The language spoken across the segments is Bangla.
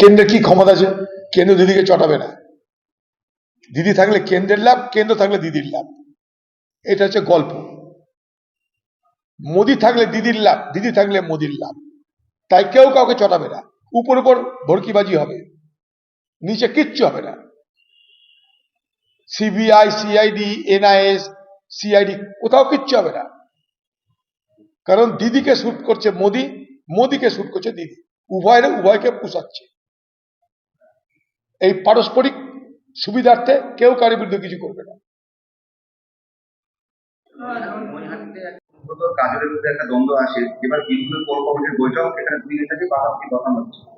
কেন্দ্রের কি ক্ষমতা আছে? কেন্দ্র দিদিকে চটাবে না। দিদি থাকলে কেন্দ্রের লাভ, কেন্দ্র থাকলে দিদির লাভ। এটা হচ্ছে গল্প। মোদি থাকলে দিদির লাভ, দিদি থাকলে মোদির লাভ। তাই কেউ কাউকে চটাবে না। উপর উপর ভড়কিবাজি হবে। নিচে কিচ্ছু হবে না। সিবিআই, সিআইডি, এনআইএস, সিআইডি, কোথাও কিচ্ছু হবে না। কারণ দিদিকে শুট করছে মোদি, মোদিকে শুট করছে দিদি। উভয়ের, উভয়কে পুষাচ্ছে। এই পারস্পরিক সুবিধার্থে কেউ কারোর বিরুদ্ধে কিছু করবে না।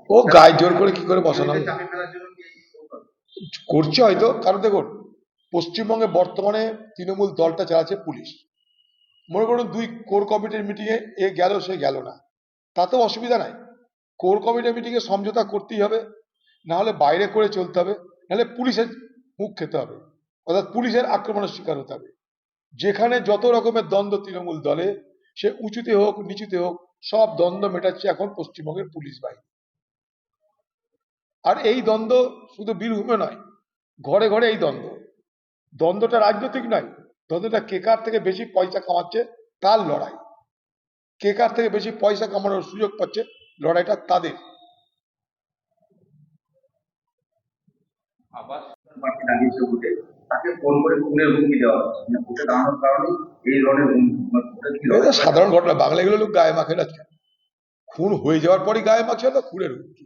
কোর ও গায়ে জোর করে কি করে বসানো? করছে হয়তো, কারণ দেখুন, পশ্চিমবঙ্গে বর্তমানে তৃণমূল দলটা চালাচ্ছে পুলিশ। মনে করুন, দুই কোর কমিটির মিটিংয়ে এ গেল, সে গেল না। তাতেও অসুবিধা নাই। কোর কমিটির মিটিংয়ে সমঝোতা করতেই হবে। না হলে বাইরে করে চলতে হবে নাহলে পুলিশের মুখ খেতে হবে, অর্থাৎ পুলিশের আক্রমণের শিকার হতে হবে। যেখানে যত রকমের দ্বন্দ্ব তৃণমূল দলে, সে উঁচুতে হোক, নিচুতে হোক, সব দ্বন্দ্ব মেটাচ্ছে এখন পশ্চিমবঙ্গের পুলিশ বাহিনী। আর এই দ্বন্দ্ব শুধু বীরভূমে নয়, ঘরে ঘরে এই দ্বন্দ্ব। দ্বন্দ্বটা রাজনৈতিক নয়, দ্বন্দ্বটা কে কার থেকে বেশি পয়সা কামাচ্ছে তার লড়াই। কে কার থেকে বেশি পয়সা কামানোর সুযোগ পাচ্ছে লড়াইটা তাদের। আবার প্রার্থী দাঁড়িয়েছে ভোটে। তাকে ফোন করে খুনের হুমকি দেওয়া হচ্ছে। মানে ভোটে দাঁড়ানোর কারণে এই ধরনের হুমকি মানে ভোটে কি এটা সাধারণ ঘটনা। বাংলা এগুলো লোক গায়ে মাখে না খুন হয়ে যাওয়ার পরই গায়ে মাখছে তো খুনের হুমকি।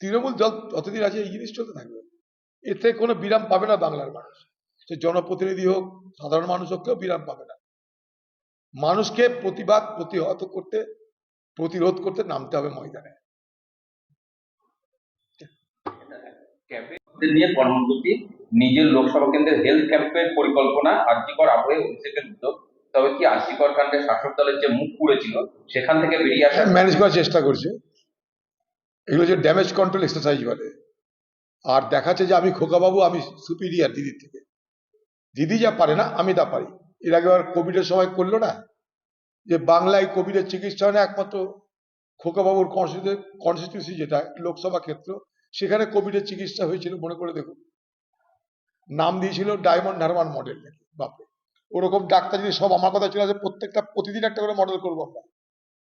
তৃণমূল দল যতদিন আছে এই জিনিস চলতে থাকবে। এতে কোনো বিরাম পাবে না বাংলার মানুষ। সে জনপ্রতিনিধি হোক সাধারণ মানুষ হোক কেউ বিরাম পাবে না। মানুষকে প্রতিবাদ প্রতিহত করতে প্রতিরোধ করতে নামতে হবে ময়দানে। নিয়ে কর্মসূচি, নিজের লোকসভা কেন্দ্রের হেলথ ক্যাম্পের পরিকল্পনা আর্যিকর আবহে অভিষেকের উদ্যোগ। তবে কি আর্যিকর কাণ্ডে শাসক দলের যে মুখ পুড়েছিল সেখান থেকে বেরিয়ে আসা ম্যানেজ করার চেষ্টা করছে। এগুলো যে ড্যামেজ কন্ট্রোল এক্সারসাইজ বলে। আর দেখাচ্ছে যে আমি খোকাবাবু, আমি সুপিরিয়ার দিদির থেকে। দিদি যা পারে না, আমি তা পারি। এর আগে আর কোভিডের সময় করল না? যে বাংলায় কোভিডের চিকিৎসা হয় না একমাত্র খোকাবাবুর কনস্টিটিউন্সি যেটা, লোকসভা ক্ষেত্র। সেখানে কোভিডের চিকিৎসা হয়েছিল, মনে করে দেখুন। নাম দিয়েছিল ডায়মন্ড হারমান মডেল নাকি, বাপরে। ওরকম ডাক্তার যদি সব আমার কথা চলে আসে, প্রত্যেকটা প্রতিদিন একটা করে মডেল করব আমরা।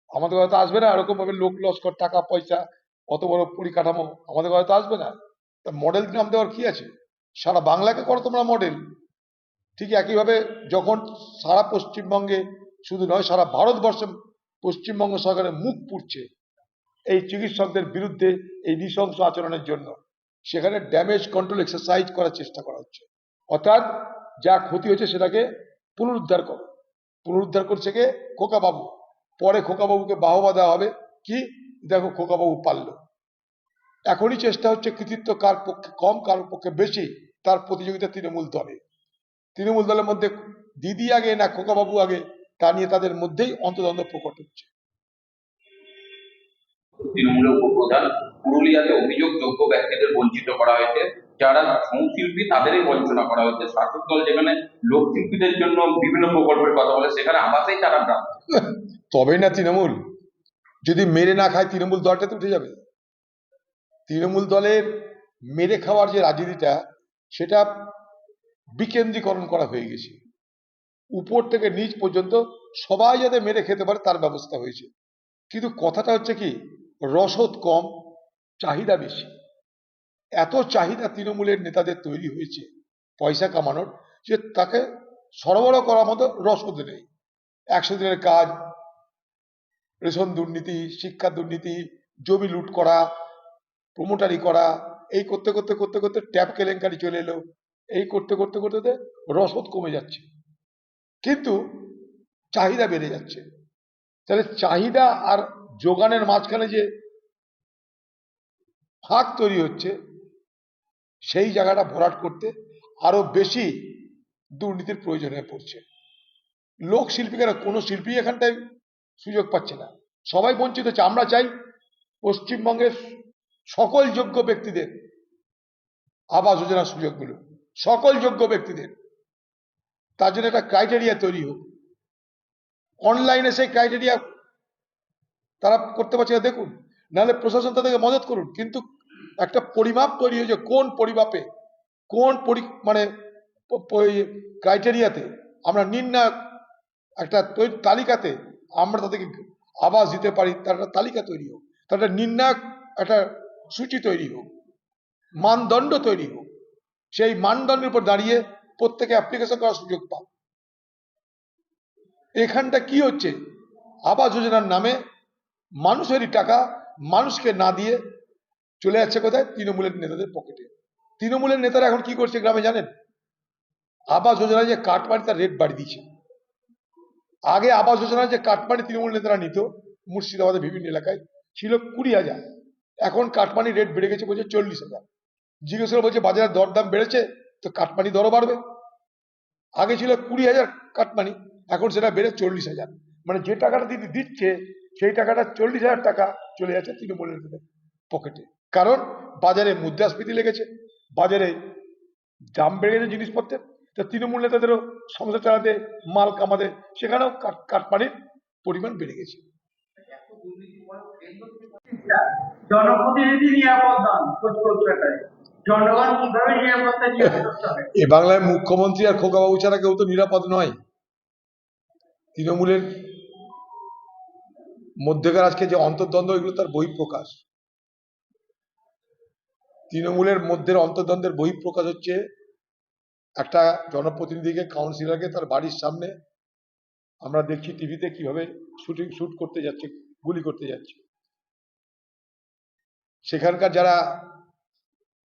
আমাদের কথা আসবে না এরকম ভাবে লোক লস্কর টাকা, পয়সা, অত বড় পরিকাঠামো আমাদের কথা তো আসবে না। তা মডেল নাম দেওয়ার কি আছে? সারা বাংলাকে করো তোমরা মডেল। ঠিক একইভাবে যখন সারা পশ্চিমবঙ্গে, শুধু নয়, সারা ভারতবর্ষে পশ্চিমবঙ্গ সরকারের মুখ পুড়ছে এই চিকিৎসকদের বিরুদ্ধে এই নৃশংস আচরণের জন্য। সেখানে ড্যামেজ কন্ট্রোল এক্সারসাইজ করার চেষ্টা করা হচ্ছে। অর্থাৎ যা ক্ষতি হয়েছে সেটাকে পুনরুদ্ধার করো। পুনরুদ্ধার করছে কে? খোকাবাবু। পরে খোকাবাবুকে বাহবা দেওয়া হবে। কি? দেখো খোকাবাবু পারল। এখনই চেষ্টা হচ্ছে কৃতিত্ব কার পক্ষে কম, কার পক্ষে বেশি, তার প্রতিযোগিতা তৃণমূল দলে। তৃণমূল দলের মধ্যে দিদি আগে না খোকাবাবু আগে, তা নিয়ে তাদের মধ্যেই অন্তদ্বন্দ্ব প্রকট হচ্ছে। তৃণমূলের উপপ্রধান পুরুলিয়াতে অভিযোগ যোগ্য ব্যক্তিদের বঞ্চিত করা হয়েছে। যারা সংশিল্পী, তাদেরই বঞ্চনা করা হয়েছে। শাসক দল যেখানে লোকশিল্পীদের জন্য বিভিন্ন প্রকল্পের কথা বলে, সেখানে আবাসেই তারা গ্রাম। তবেই না তৃণমূল? যদি মেরে না খায় তৃণমূল দলটাতে উঠে যাবে। তৃণমূল দলের মেরে খাওয়ার যে রাজনীতিটা, সেটা বিকেন্দ্রীকরণ করা হয়ে গেছে। উপর থেকে নিচ পর্যন্ত সবাই যাতে মেরে খেতে পারে, তার ব্যবস্থা হয়েছে। কিন্তু কথাটা হচ্ছে কি? রসদ কম, চাহিদা বেশি। এত চাহিদা তৃণমূলের নেতাদের তৈরি হয়েছে, পয়সা কামানোর, যে তাকে সরবরাহ করার মতো রসদ নেই। একশো দিনের কাজ, রেশন দুর্নীতি, শিক্ষা দুর্নীতি, জমি লুট করা প্রমোটারি করা, এই করতে করতে করতে করতে ট্যাপ কেলেঙ্কারি চলে এলো। এই করতে করতে করতে রসদ কমে যাচ্ছে। কিন্তু চাহিদা বেড়ে যাচ্ছে। তাহলে চাহিদা আর যোগানের মাঝখানে যে ফাঁক তৈরি হচ্ছে, সেই জায়গাটা ভরাট করতে আরও বেশি দুর্নীতির প্রয়োজন হয়ে পড়ছে। লোক শিল্পীরা কোনো শিল্পী এখানটায় সুযোগ পাচ্ছে না। সবাই বঞ্চিত হচ্ছে। আমরা চাই পশ্চিমবঙ্গের সকল যোগ্য ব্যক্তিদের আবাস যোজনার সুযোগগুলো, সকল যোগ্য ব্যক্তিদের। তার জন্য একটা ক্রাইটেরিয়া তৈরি হোক। অনলাইনে সেই ক্রাইটেরিয়া তারা করতে পারছে না, দেখুন। নাহলে প্রশাসন তাদেরকে মদত করুন, কিন্তু একটা পরিমাপ তৈরি হয়েছে, কোন পরিমাপে, কোন পরি মানে ক্রাইটেরিয়াতে আমরা নির্ণায়ক একটা তালিকাতে আমরা তাদেরকে আবাস দিতে পারি, তার একটা তালিকা তৈরি হোক, তার একটা নির্ণায়ক একটা সূচি তৈরি হোক, মানদণ্ড তৈরি হোক, সেই মানদণ্ডের উপর দাঁড়িয়ে প্রত্যেকে অ্যাপ্লিকেশন করার সুযোগ পাও এখানটা কি হচ্ছে? আবাস যোজনার নামে মানুষেরই টাকা মানুষকে না দিয়ে চলে যাচ্ছে কোথায়? তৃণমূলের নেতাদের পকেটে। তৃণমূলের নেতারা এখন কি করছে গ্রামে জানেন? আবাস যোজনায় যে কাটমানি তার রেট বাড়িয়ে দিয়েছে। আগে আবাস যোজনায় যে কাটমানি তৃণমূল নেতারা নিত, মুর্শিদাবাদের বিভিন্ন এলাকায়, ছিল কুড়ি হাজার। এখন কাটমানি রেট বেড়ে গেছে বলছে চল্লিশ হাজার। জিজ্ঞেস করে বলছে বাজারের দরদাম বেড়েছে? তো কাটমানি দরও বাড়বে। আগে ছিল কুড়ি হাজার কাটমানি এখন সেটা বেড়ে চল্লিশ হাজার। মানে যে টাকাটা দিদি দিচ্ছে সেই টাকাটা চল্লিশ হাজার টাকা চলে যাচ্ছে তৃণমূলের পকেটে। কারণ বাজারে মুদ্রাস্ফীতি লেগেছে বাজারে দাম বেড়ে গেছে জিনিসপত্রের। তা তৃণমূল নেতাদেরও সংসার চালাতে মাল কামাতে সেখানেও কাটমানির পরিমাণ বেড়ে গেছে। জনপ্রতিনিধি নিরাপদ কলকাতায় এ বাংলায় মুখ্যমন্ত্রী আর খোকাবাবু ছাড়া কেউ তো নিরাপদ নয়। তৃণমূলের মধ্যেকার আজকে যে অন্তর্দ্বন্দ্ব, এগুলো তার বহিঃপ্রকাশ তৃণমূলের মধ্যের অন্তর্দ্বন্দ্বের বহিঃপ্রকাশ হচ্ছে একটা জনপ্রতিনিধিকে কাউন্সিলরকে তার বাড়ির সামনে। আমরা দেখছি টিভিতে কীভাবে শুটিং, শুট করতে যাচ্ছে, গুলি করতে যাচ্ছে। সেখানকার যারা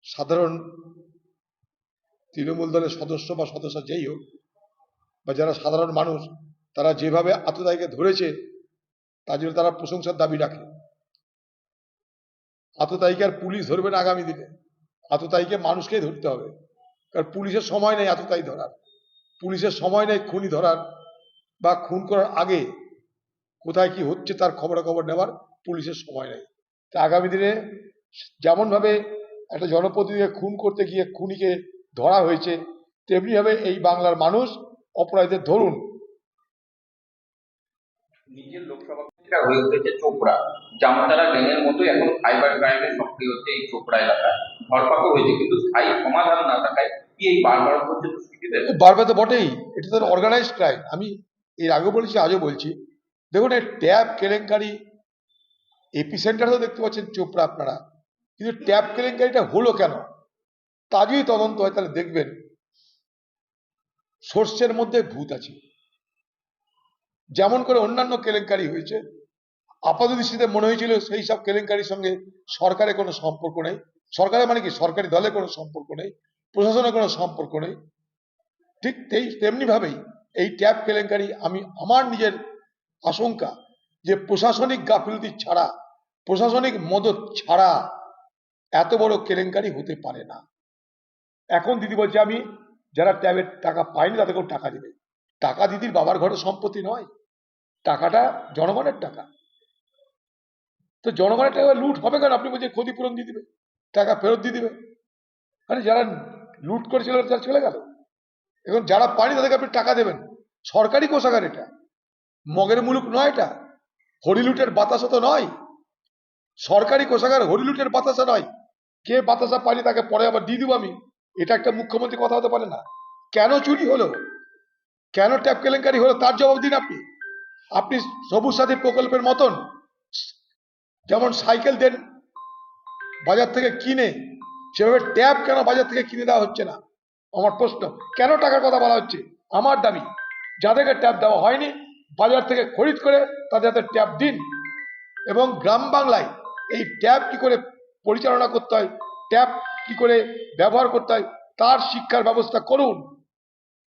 সাধারণ তৃণমূল দলের সদস্য বা সদস্য যেই হোক, বা যারা সাধারণ মানুষ, তারা যেভাবে আততায়ীকে ধরেছে তার জন্য তারা প্রশংসার দাবি রাখে। আততায়ীকে আর পুলিশ ধরবে না আগামী দিনে। আততায়ীকে মানুষকেই ধরতে হবে। কারণ পুলিশের সময় নেই আততায়ী ধরার। পুলিশের সময় নেই খুনি ধরার বা খুন করার আগে কোথায় কি হচ্ছে তার খবরাখবর নেওয়ার পুলিশের সময় নেই। তা আগামী দিনে যেমন ভাবে একটা জনপ্রতিনিধিকে খুন করতে গিয়ে খুনিকে ধরা হয়েছে, তেমনিভাবে এই বাংলার মানুষ অপরাধীদের ধরুন। নিজের লোকসভা কেন্দ্রটা হয়ে উঠেছে চোপড়া। জামতারা গ্যাংয়ের মতো এখন সাইবার ক্রাইমে সক্রিয় হচ্ছে এই চোপড়া এলাকায়। ধরপাকড় হয়েছে, কিন্তু স্থায়ী সমাধান না থাকায় কি এই বারবার হচ্ছে দুষ্কৃতীদের বারবে তো বটেই, এটা তো অর্গানাইজ ক্রাইম আমি এর আগেও বলেছি, আজও বলছি। দেখুন, এই ট্যাব কেলেঙ্কারি এপি সেন্টারও দেখতে পাচ্ছেন চোপড়া আপনারা। কিন্তু ট্যাব কেলেঙ্কারিটা হলো কেন? তা যদি তদন্ত হয়, তাহলে দেখবেন। সোর্সের মধ্যে ভূত আছে। যেমন করে অন্যান্য কেলেঙ্কারি হয়েছে আপাত দৃষ্টিতে মনে হয়েছিল সেই সব কেলেঙ্কারির সঙ্গে সরকারের কোনো সম্পর্ক নেই। সরকারের মানে কি? সরকারি দলের কোনো সম্পর্ক নেই প্রশাসনের কোনো সম্পর্ক নেই। ঠিক তেই তেমনি ভাবেই এই ট্যাব কেলেঙ্কারি আমি আমার নিজের আশঙ্কা যে প্রশাসনিক গাফিলতি ছাড়া, প্রশাসনিক মদত ছাড়া এত বড় কেলেঙ্কারি হতে পারে না। এখন দিদি বলছে, আমি যারা ট্যাবের টাকা পায়নি তাদেরকেও টাকা দেবে। টাকা দিদির বাবার ঘরের সম্পত্তি নয়, টাকাটা জনগণের টাকা। তো জনগণের টাকা লুট হবে কেন? আপনি বলছেন ক্ষতিপূরণ দিয়ে দিবে, টাকা ফেরত দিয়ে দিবে। মানে যারা লুট করেছিল তারা চলে গেল। এখন যারা পানি তাদেরকে আপনি টাকা দেবেন। সরকারি কোষাগার এটা। মগের মুলুক নয় এটা। হরিলুটের বাতাসা তো নয়। সরকারি কোষাগার হরিলুটের বাতাসা নয়। কে বাতাসা পানি তাকে পরে আবার দিয়ে দিব আমি? এটা একটা মুখ্যমন্ত্রী কথা হতে পারে না। কেন চুরি হলো? কেন ট্যাপ কেলেঙ্কারি হলো? তার জবাব দিন আপনি। আপনি সবুজ সাথী প্রকল্পের মতন, যেমন সাইকেল দেন বাজার থেকে কিনে, সেভাবে ট্যাব কেন বাজার থেকে কিনে দেওয়া হচ্ছে না? আমার প্রশ্ন, কেন টাকার কথা বলা হচ্ছে? আমার দাবি, যাদেরকে ট্যাব দেওয়া হয়নি, বাজার থেকে খরিদ করে তাদের হাতে ট্যাব দিন। এবং গ্রাম বাংলায় এই ট্যাব কি করে পরিচালনা করতে হয় ট্যাব কি করে ব্যবহার করতে হয়, তার শিক্ষার ব্যবস্থা করুন।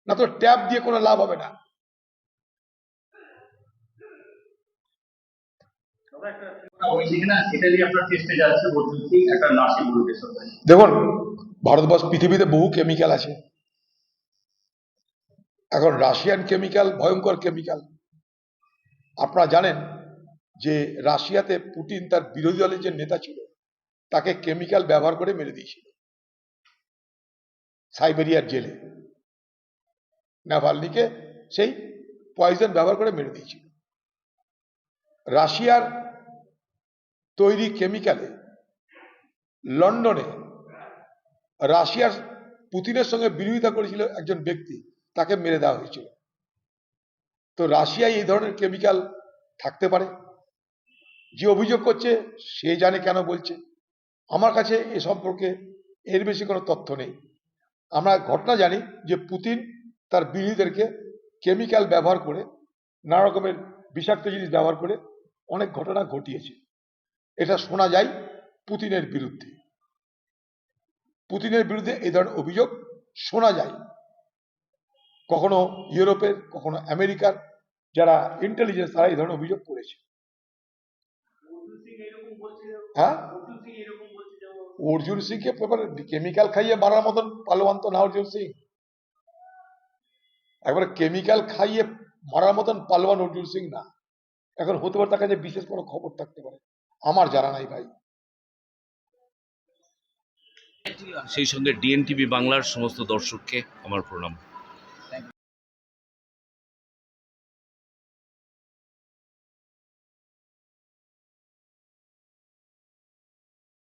না তো ট্যাব দিয়ে কোনো লাভ হবে না। দেখুন, ভারতবর্ষ পৃথিবীতে বহু কেমিক্যাল আছে। এখন রাশিয়ান কেমিক্যাল ভয়ঙ্কর কেমিক্যাল আপনারা জানেন যে রাশিয়াতে পুটিন তার বিরোধী দলের যে নেতা ছিল, তাকে কেমিক্যাল ব্যবহার করে মেরে দিয়েছিল। সাইবেরিয়ার জেলে। নাভালনিকে সেই পয়জন ব্যবহার করে মেরে দিয়েছিল। রাশিয়ার তৈরি কেমিক্যালে লন্ডনে রাশিয়ার পুতিনের সঙ্গে বিরোধিতা করেছিল একজন ব্যক্তি, তাকে মেরে দেওয়া হয়েছিল। তো রাশিয়ায় এই ধরনের কেমিক্যাল থাকতে পারে। যে অভিযোগ করছে, সে জানে কেন বলছে। আমার কাছে এ সম্পর্কে এর বেশি কোনো তথ্য নেই। আমরা ঘটনা জানি যে পুতিন তার বিরোধীদেরকে কেমিক্যাল ব্যবহার করে নানা রকমের বিষাক্ত জিনিস ব্যবহার করে অনেক ঘটনা ঘটিয়েছে। এটা শোনা যায় পুতিনের বিরুদ্ধে। পুতিনের বিরুদ্ধে এই ধরনের অভিযোগ শোনা যায়। কখনো ইউরোপের কখনো আমেরিকার যারা ইন্টেলিজেন্স তারা এই ধরনের অভিযোগ করেছে। অর্জুন সিং এরকম হ্যাঁ অর্জুন সিংকে ব্যাপারে কেমিক্যাল খাইয়ে মারার মতন পালোয়ান তো না অর্জুন সিং। একবারে কেমিক্যাল খাইয়ে মারার মতন পালবা নজরুল সিং না। এখন হতে পারে তার কাছে বিশেষ কোনো খবর থাকতে পারে। আমার জানা নাই ভাই। সেই সঙ্গে ডিএনটিভি বাংলার সমস্ত দর্শককে আমার প্রণাম।